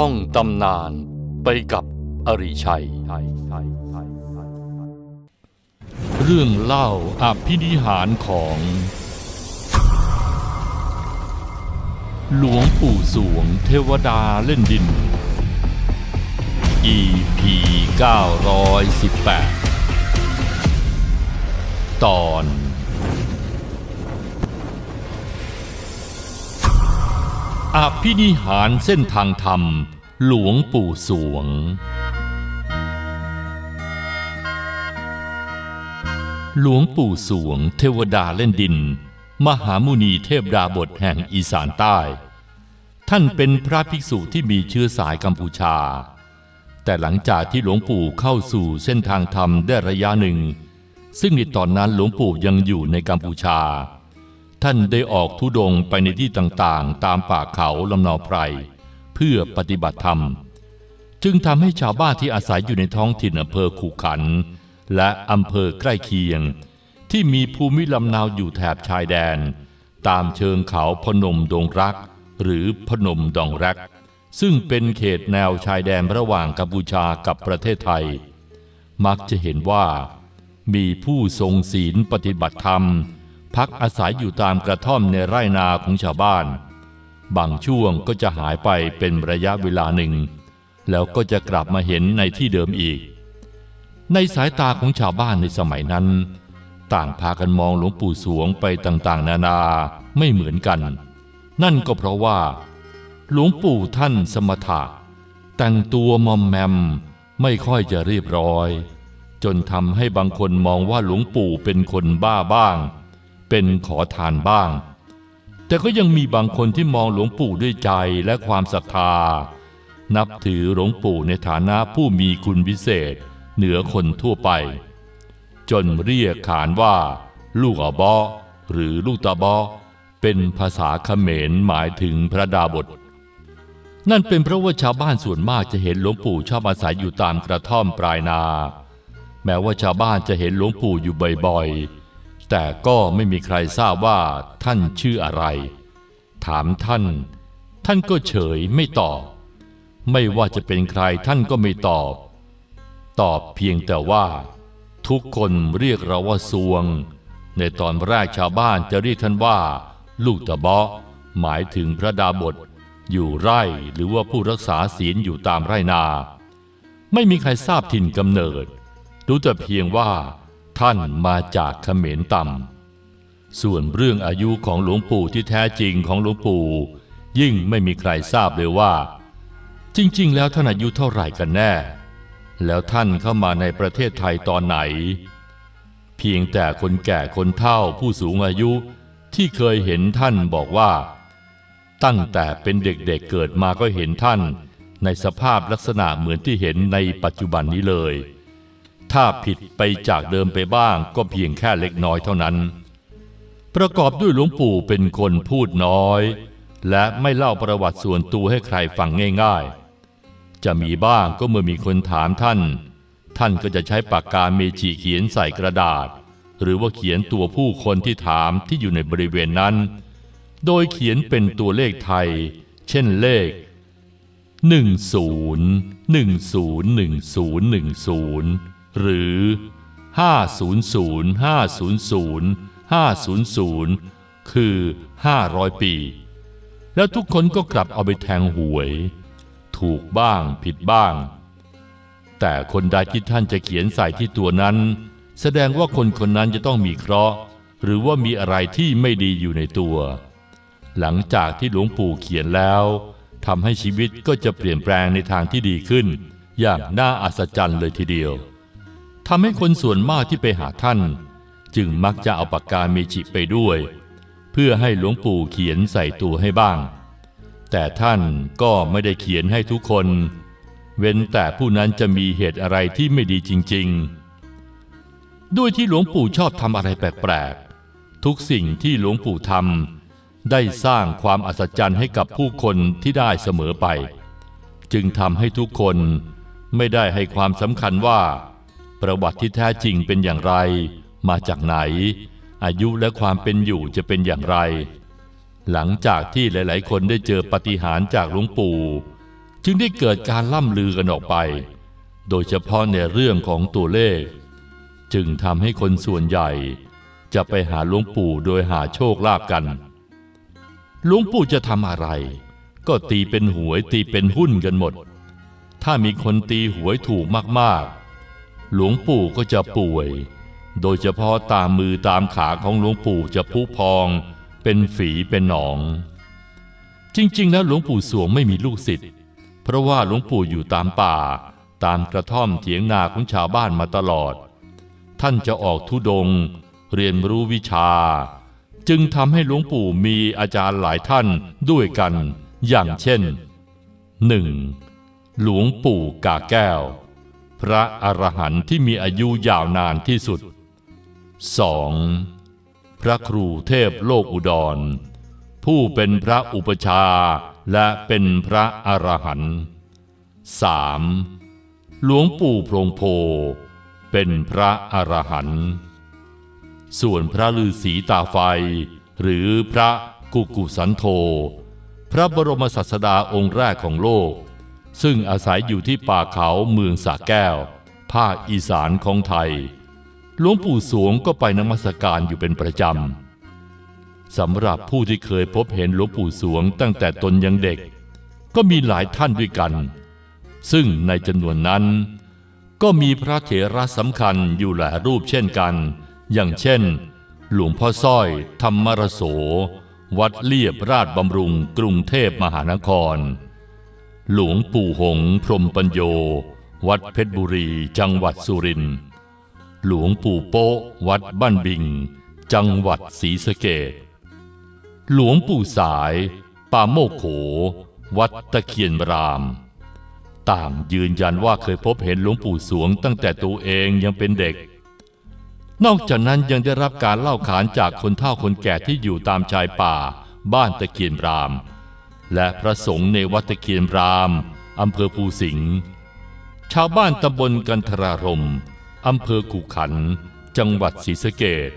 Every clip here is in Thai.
ท่องตำนานไปกับอริชัย เรื่องเล่าอภินิหารของ หลวงปู่สวงเทวดาเล่นดิน EP 918 ตอน อภินิหารเส้นทางธรรม หลวงปู่สวง หลวงปู่สวง เทวดาเล่นดิน มหามุนีเทพดาบทแห่งอีสานใต้ ท่านเป็นพระภิกษุที่มีเชื้อสายกัมพูชา แต่หลังจากที่หลวงปู่เข้าสู่เส้นทางธรรมได้ระยะหนึ่ง ซึ่งในตอนนั้นหลวงปู่ยังอยู่ในกัมพูชา ท่านได้ออกทุดงไปในที่ต่างๆ ตามป่าเขาลำนาไพร เพื่อปฏิบัติธรรม จึงทำให้ชาวบ้านที่อาศัยอยู่ในท้องถิ่นอำเภอขุขัน และอำเภอใกล้เคียง ที่มีภูมิลำเนาอยู่แถบชายแดน ตามเชิงเขาพนมดงรัก หรือพนมดองรัก ซึ่งเป็นเขตแนวชายแดนระหว่างกัมพูชากับประเทศไทย มักจะเห็นว่า มีผู้ทรงศีลปฏิบัติธรรม พักอาศัยอยู่ตามกระท่อมในไร่นาของชาวบ้าน บางช่วงก็จะหายไปเป็นระยะเวลาหนึ่ง แล้วก็จะกลับมาเห็นในที่เดิมอีก ในสายตาของชาวบ้านในสมัยนั้น ต่างพากันมองหลวงปู่สวงไปต่างๆ นานาไม่เหมือนกัน นั่นก็เพราะว่า หลวงปู่ท่านสมถะแต่งตัวมอมแมมไม่ค่อยจะเรียบร้อย จนทำให้บางคนมองว่าหลวงปู่เป็นคนบ้าบ้าง เป็นขอทานบ้าง แต่ก็ยังมีบางคนที่มองหลวงปู่ด้วยใจและความศรัทธา นับถือหลวงปู่ในฐานะผู้มีคุณพิเศษ เหนือคนทั่วไป จนเรียกขานว่า ลูกอบอหรือลูกตาบอเป็นภาษาเขมรหมายถึงพระดาบท นั่นเป็นเพราะว่าชาวบ้านส่วนมากจะเห็นหลวงปู่ชอบอาศัยอยู่ตามกระท่อมปลายนา แม้ว่าชาวบ้านจะเห็นหลวงปู่อยู่บ่อยๆ แต่ก็ไม่มีใครทราบว่าท่านชื่ออะไร ถามท่าน ท่านก็เฉยไม่ตอบ ไม่ว่าจะเป็นใครท่านก็ไม่ตอบ ตอบเพียงแต่ว่า ทุกคนเรียกเราว่าสวง ในตอนแรกชาวบ้านจะเรียกท่านว่า ลูกตะเบาะหมายถึงพระดาบทอยู่ไร่หรือว่าผู้รักษาศีลอยู่ตามไร่นา ไม่มีใครทราบถิ่นกำเนิด รู้แต่เพียงว่า ท่านมาจากเขมรต่ำส่วนเรื่องอายุของหลวงปู่ที่แท้จริงของหลวงปู่ ยิ่งไม่มีใครทราบเลยว่า จริง ๆ แล้วท่านอายุเท่าไหร่กันแน่ แล้วท่านเข้ามาในประเทศไทยตอนไหน เพียงแต่คนแก่คนเฒ่าผู้สูงอายุที่เคยเห็นท่านบอกว่า ตั้งแต่เป็นเด็กๆเเกิดมาก็เห็นท่านในสภาพลักษณะเหมือนที่เห็นในปัจจุบันนี้เลย ถ้าผิดไปจากเดิมไปบ้างก็เพียงแค่เล็กน้อยเท่านั้น ประกอบด้วยหลวงปู่เป็นคนพูดน้อย และไม่เล่าประวัติส่วนตัวให้ใครฟังง่ายๆ จะมีบ้างก็เมื่อมีคนถามท่าน ท่านก็จะใช้ปากกาเมจิเขียนใส่กระดาษ หรือว่าเขียนตัวผู้คนที่ถามที่อยู่ในบริเวณนั้น โดยเขียนเป็นตัวเลขไทย เช่นเลข10 10 1010 หรือ 500 500 500 คือ 500 ปี แล้วทุกคนก็กลับเอาไปแทงหวย ถูกบ้างผิดบ้าง แต่คนใดที่ท่านจะเขียนใส่ที่ตัวนั้น แสดงว่าคนคนนั้นจะต้องมีเคราะห์ หรือว่ามีอะไรที่ไม่ดีอยู่ในตัว หลังจากที่หลวงปู่เขียนแล้วทำให้ชีวิตก็จะเปลี่ยนแปลงในทางที่ดีขึ้น อย่างน่าอัศจรรย์เลยทีเดียว ทำให้คนส่วนมากที่ไปหาท่าน จึงมักจะเอาปากกาเมจิไปด้วย เพื่อให้หลวงปู่เขียนใส่ตัวให้บ้าง แต่ท่านก็ไม่ได้เขียนให้ทุกคน เว้นแต่ผู้นั้นจะมีเหตุอะไรที่ไม่ดีจริง ๆ ด้วยที่หลวงปู่ชอบทำอะไรแปลกๆ ทุกสิ่งที่หลวงปู่ทำได้สร้างความอัศจรรย์ให้กับผู้คนที่ได้เสมอไป จึงทำให้ทุกคนไม่ได้ให้ความสำคัญว่า ประวัติที่แท้จริงเป็นอย่างไร มาจากไหน อายุและความเป็นอยู่จะเป็นอย่างไร หลังจากที่หลาย ๆ คนได้เจอปฏิหารจากหลวงปู่ จึงได้เกิดการล่ำลือกันออกไป โดยเฉพาะในเรื่องของตัวเลข จึงทำให้คนส่วนใหญ่ จะไปหาหลวงปู่โดยหาโชคลาภกันหลวงปู่จะทำอะไร ก็ตีเป็นหวยตีเป็นหุ้นกันหมด ถ้ามีคนตีหวยถูกมากๆ หลวงปู่ก็จะป่วย โดยเฉพาะตามมือตามขาของหลวงปู่จะพุพอง เป็นฝีเป็นหนอง จริง ๆ แล้วหลวงปู่สวงไม่มีลูกศิษย์เพราะว่าหลวงปู่อยู่ตามป่า ตามกระท่อมเถียงนาของชาวบ้านมาตลอด ท่านจะออกทุดง เรียนรู้วิชา จึงทำให้หลวงปู่มีอาจารย์หลายท่านด้วยกัน อย่างเช่น 1. หลวงปู่กาแก้ว พระอรหันต์ที่มีอายุยาวนานที่สุด 2. พระครูเทพโลกอุดร ผู้เป็นพระอุปชาและเป็นพระอรหันต์ 3. หลวงปู่พรงโพ เป็นพระอรหันต์ส่วนพระฤาษีตาไฟ หรือพระกุกุสันโธ พระบรมศาสดาองค์แรกของโลก ซึ่งอาศัยอยู่ที่ป่าเขาเมืองสระแก้ว ภาคอีสานของไทย หลวงปู่สวงก็ไปนมัสการอยู่เป็นประจำสำหรับผู้ที่เคยพบเห็นหลวงปู่สวงตั้งแต่ตนยังเด็ก ก็มีหลายท่านด้วยกัน ซึ่งในจำนวนนั้น ก็มีพระเถระสำคัญอยู่หลายรูปเช่นกัน อย่างเช่น หลวงพ่อสร้อยธรรมรโส วัดเลียบราชบำรุงกรุงเทพมหานคร หลวงปู่หงพรมปัญโย วัดเพชรบุรีจังหวัดสุรินทร์หลวงปู่โป๊ะวัดบ้านบิง จังหวัดศรีสะเกษหลวงปู่สายป่าโมกโข วัดตะเคียนราม ต่างยืนยันว่าเคยพบเห็นหลวงปู่สวงตั้งแต่ตัวเองยังเป็นเด็ก นอกจากนั้นยังได้รับการเล่าขานจากคนเฒ่าคนแก่ที่อยู่ตามชายป่า บ้านตะเคียนราม และพระสงฆ์ในวัดตะเคียนราม อำเภอภูสิงห์ ชาวบ้านตำบลกันทรารม อำเภอกุขัน จังหวัดศรีสะเกษ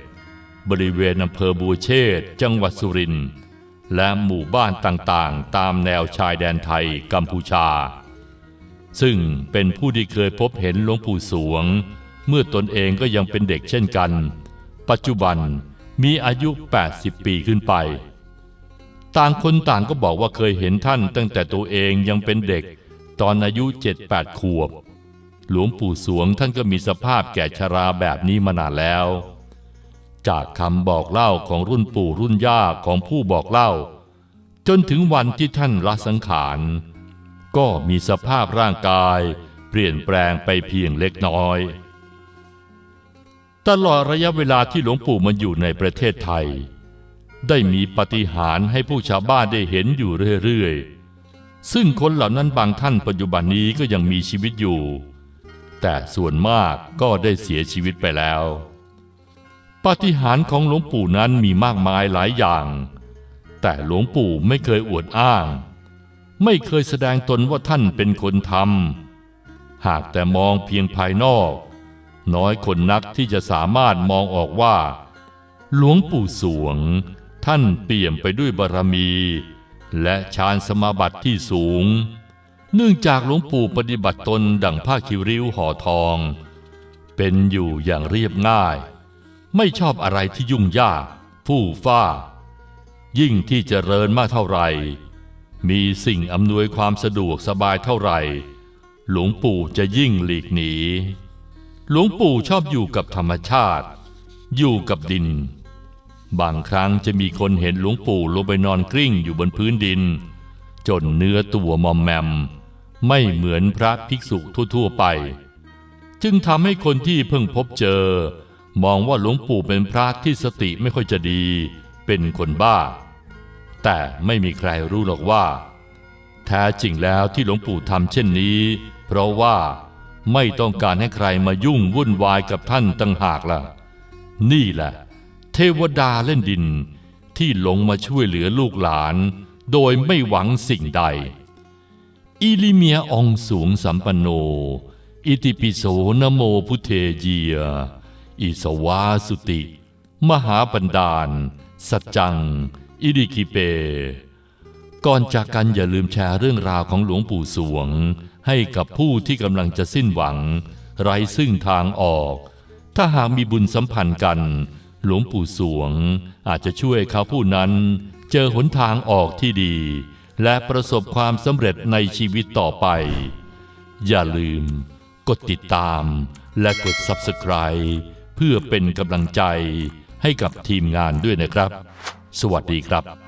บริเวณอำเภอบัวเชษจังหวัดสุรินทร์ และหมู่บ้านต่างๆ ตามแนวชายแดนไทยกัมพูชา ซึ่งเป็นผู้ที่เคยพบเห็นหลวงปู่สวง เมื่อตนเองก็ยังเป็นเด็กเช่นกัน ปัจจุบันมีอายุ 80 ปีขึ้นไป ต่างคนต่างก็บอกว่าเคยเห็นท่านตั้งแต่ตัวเองยังเป็นเด็ก ตอนอายุ7-8ขวบ หลวงปู่สวงท่านก็มีสภาพแก่ชราแบบนี้มานานแล้ว จากคำบอกเล่าของรุ่นปู่รุ่นย่าของผู้บอกเล่า จนถึงวันที่ท่านละสังขาร ก็มีสภาพร่างกาย เปลี่ยนแปลงไปเพียงเล็กน้อย ตลอดระยะเวลาที่หลวงปู่มาอยู่ในประเทศไทย ได้มีปาฏิหาริย์ให้ผู้ชาวบ้านได้เห็นอยู่เรื่อยๆ ซึ่งคนเหล่านั้นบางท่านปัจจุบันนี้ก็ยังมีชีวิตอยู่ แต่ส่วนมากก็ได้เสียชีวิตไปแล้วปาฏิหาริย์ของหลวงปู่นั้นมีมากมายหลายอย่าง แต่หลวงปู่ไม่เคยอวดอ้าง ไม่เคยแสดงตนว่าท่านเป็นคนทำหากแต่มองเพียงภายนอก น้อยคนนักที่จะสามารถมองออกว่า หลวงปู่สวง ท่านเปี่ยมไปด้วยบารมี และฌานสมาบัติที่สูง เนื่องจากหลวงปู่ปฏิบัติตนดั่งผ้าคิริ้วห่อทอง เป็นอยู่อย่างเรียบง่าย ไม่ชอบอะไรที่ยุ่งยากฟู่ฟ้า ยิ่งที่เจริญมากเท่าไหร่ มีสิ่งอำนวยความสะดวกสบายเท่าไหร่ หลวงปู่จะยิ่งหลีกหนี หลวงปู่ชอบอยู่กับธรรมชาติ อยู่กับดิน บางครั้งจะมีคนเห็นหลวงปู่ลงไปนอนกลิ้งอยู่บนพื้นดิน จนเนื้อตัวมอมแมม ไม่เหมือนพระภิกษุทั่วๆไป จึงทำให้คนที่เพิ่งพบเจอ มองว่าหลวงปู่เป็นพระที่สติไม่ค่อยจะดี เป็นคนบ้า แต่ไม่มีใครรู้หรอกว่า แท้จริงแล้วที่หลวงปู่ทำเช่นนี้ เพราะว่าไม่ต้องการให้ใครมายุ่งวุ่นวายกับท่านตั้งหากล่ะ นี่แหละ เทวดาเล่นดินที่ลงมาช่วยเหลือลูกหลานโดยไม่หวังสิ่งใด อิลิเมียองสูงสัมปันโน อิติปิโสนโมพุเทเยีย อิสวาสุติ มหาปันดาลสัจจัง อิริคิเป ก่อนจากกันอย่าลืมแชร์เรื่องราวของหลวงปู่สวง ให้กับผู้ที่กำลังจะสิ้นหวัง ไร้ซึ่งทางออก ถ้าหากมีบุญสัมพันธ์กัน หลวงปู่สวง อาจจะช่วยเขาผู้นั้น เจอหนทางออกที่ดี และประสบความสำเร็จในชีวิตต่อไป อย่าลืม กดติดตามและกด Subscribe เพื่อเป็นกำลังใจให้กับทีมงานด้วยนะครับ สวัสดีครับ